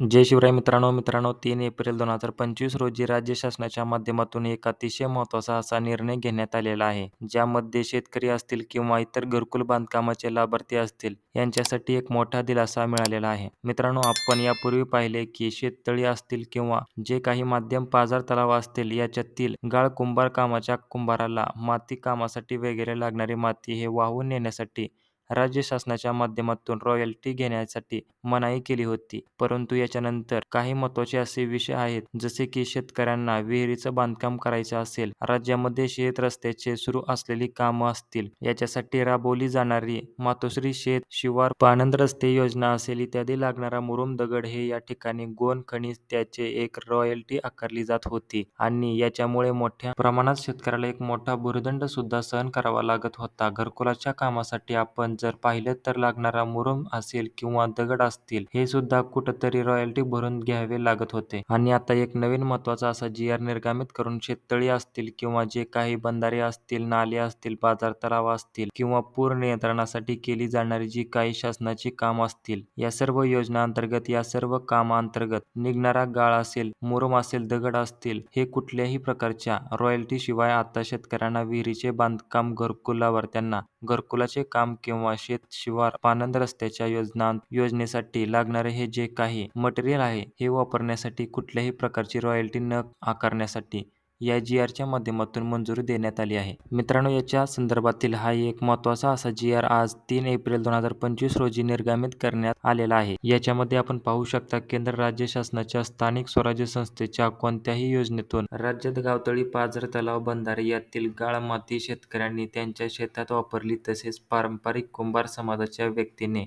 जय शिवराय मित्रांनो मित्रांनो तीन एप्रिल दोन हजार पंचवीस रोजी राज्य शासनाच्या माध्यमातून एक अतिशय महत्त्वाचा असा निर्णय घेण्यात आलेला आहे ज्यामध्ये शेतकरी असतील किंवा इतर घरकुल बांधकामाचे लाभार्थी असतील यांच्यासाठी एक मोठा दिलासा मिळालेला आहे. मित्रांनो आपण यापूर्वी पाहिले की शेततळी असतील किंवा जे काही माध्यम पाजार तलाव असतील याच्यातील गाळ कुंभार कामाच्या कुंभाराला माती कामासाठी वगैरे लागणारी माती हे वाहून नेण्यासाठी राज्य शासनाच्या माध्यमातून रॉयल्टी घेण्यासाठी मनाई केली होती. परंतु याच्यानंतर काही महत्त्वाचे असे विषय आहेत जसे की शेतकऱ्यांना विहिरीचं बांधकाम करायचं असेल राज्यामध्ये शेत रस्त्याचे सुरू असलेली कामं असतील याच्यासाठी राबवली जाणारी मातोश्री शेत शिवार पाणंद रस्ते योजना असेल इत्यादी लागणारा मुरुम दगड हे या ठिकाणी गोन खनिज त्याचे एक रॉयल्टी आकारली जात होती आणि याच्यामुळे मोठ्या प्रमाणात शेतकऱ्याला एक मोठा भूर्दंड सुद्धा सहन करावा लागत होता. घरकुलाच्या कामासाठी आपण जर पाहिलं तर लागणारा मुरुम असेल किंवा दगड असतील हे सुद्धा कुठंतरी रॉयल्टी भरून घ्यावे लागत होते. आणि आता एक नवीन महत्त्वाचा असा जी आर निर्गमित करून शेततळी असतील किंवा जे काही बंधारे असतील नाले असतील बाजार तलाव असतील किंवा पूर नियंत्रणासाठी केली जाणारी जी काही शासनाची काम असतील या सर्व योजना अंतर्गत या सर्व कामांतर्गत निघणारा गाळ असेल मुरुम असेल दगड असतील हे कुठल्याही प्रकारच्या रॉयल्टी शिवाय आता शेतकऱ्यांना विहिरीचे बांधकाम घरकुलावर त्यांना घरकुलाचे काम किंवा शेत शिवार पाणंद रस्त्याच्या योजना योजनेसाठी लागणारे हे जे काही मटेरियल आहे हे वापरण्यासाठी कुठल्याही प्रकारची रॉयल्टी न आकारण्यासाठी या जी आरच्या माध्यमातून मंजुरी देण्यात आली आहे. मित्रांनो याच्या संदर्भातील हा एक महत्त्वाचा असा जी आर आज तीन एप्रिल दोन हजार पंचवीस रोजी निर्गमित करण्यात आलेला आहे. याच्यामध्ये आपण पाहू शकता केंद्र राज्य शासनाच्या स्थानिक स्वराज्य संस्थेच्या कोणत्याही योजनेतून राज्यात गावतळी पाझर तलाव बंधारे यातील गाळ माती शेतकऱ्यांनी त्यांच्या शेतात वापरली तसेच पारंपरिक कुंभार समाजाच्या व्यक्तीने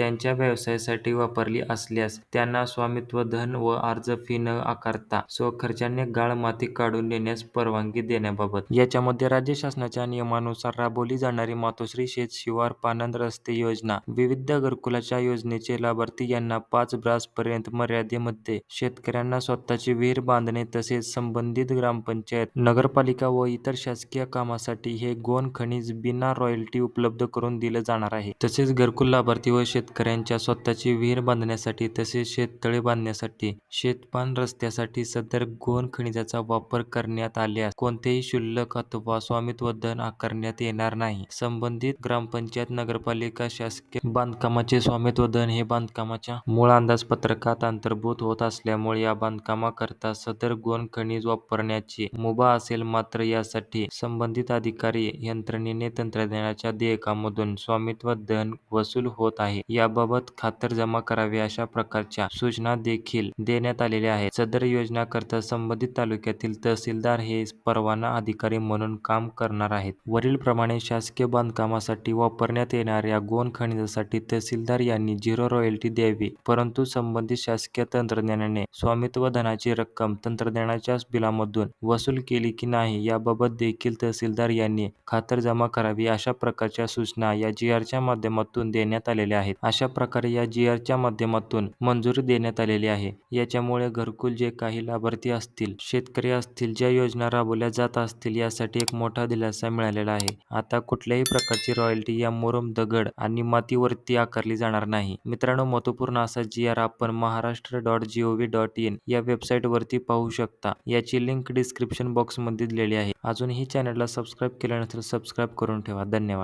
त्यांच्या व्यवसायासाठी वापरली असल्यास त्यांना स्वामित्व धन व अर्ज फी न आकारता स्वखर्चाने गाळ माती काढून नेण्यास परवानगी देण्याबाबत. याच्यामध्ये राज्य शासनाच्या नियमानुसार राबवली जाणारी मातोश्री शेत शिवार पाणंद रस्ते योजना विविध घरकुलाच्या योजनेचे लाभार्थी यांना पाच ब्रास पर्यंत मर्यादेमध्ये शेतकऱ्यांना स्वतःची विहीर बांधणे तसेच संबंधित ग्रामपंचायत नगरपालिका व इतर शासकीय कामासाठी हे गोन खनिज बिना रॉयल्टी उपलब्ध करून दिलं जाणार आहे. तसेच घरकुल लाभार्थी व शेत शेतकऱ्यांच्या स्वतःची विहीर बांधण्यासाठी तसेच शेततळे बांधण्यासाठी शेतपान रस्त्यासाठी सदर गोन खनिजाचा वापर करण्यात आल्यास कोणतेही शुल्क अथवा स्वामित्व धन आकारण्यात येणार नाही. संबंधित ग्रामपंचायत नगरपालिका शासकीय बांधकामाचे स्वामित्व धन हे बांधकामाच्या मूळ अंदाजपत्रकात अंतर्भूत होत असल्यामुळे या बांधकामाकरता सदर गोन खनिज वापरण्याची मुभा असेल मात्र यासाठी संबंधित अधिकारी यंत्रणेने तंत्रज्ञानाच्या देयकामधून स्वामित्व धन वसूल होत आहे. याबाबत खातरजमा करावी अशा प्रकारच्या सूचना देखील देण्यात आलेल्या आहेत. सदर योजना करता संबंधित तालुक्यातील तहसीलदार हे परवाना अधिकारी म्हणून काम करणार आहेत. वरील प्रमाणे शासकीय बांधकामासाठी वापरण्यात येणाऱ्या गोन खनिजासाठी तहसीलदार यांनी झिरो रॉयल्टी द्यावी परंतु संबंधित शासकीय तंत्रज्ञानाने स्वामित्व धनाची रक्कम तंत्रज्ञानाच्या बिलामधून वसूल केली की नाही याबाबत देखील तहसीलदार यांनी खातरजमा करावी अशा प्रकारच्या सूचना या जी आरच्या माध्यमातून देण्यात आलेल्या आहेत. अशा प्रकारे या जी आरच्या माध्यमातून मंजुरी देण्यात आलेली आहे. याच्यामुळे घरकुल जे काही लाभार्थी असतील शेतकरी असतील ज्या योजना राबवल्या जात असतील यासाठी एक मोठा दिलासा मिळालेला आहे. आता कुठल्याही प्रकारची रॉयल्टी या मुरुम दगड आणि मातीवरती आकारली जाणार नाही. मित्रांनो महत्त्वपूर्ण असा जी आर आपण Maharashtra dot G O V dot in या वेबसाईटवरती पाहू शकता. याची लिंक डिस्क्रिप्शन बॉक्समध्ये दिलेली आहे. अजूनही चॅनलला सबस्क्राईब केलं नसेल सबस्क्राईब करून ठेवा. धन्यवाद.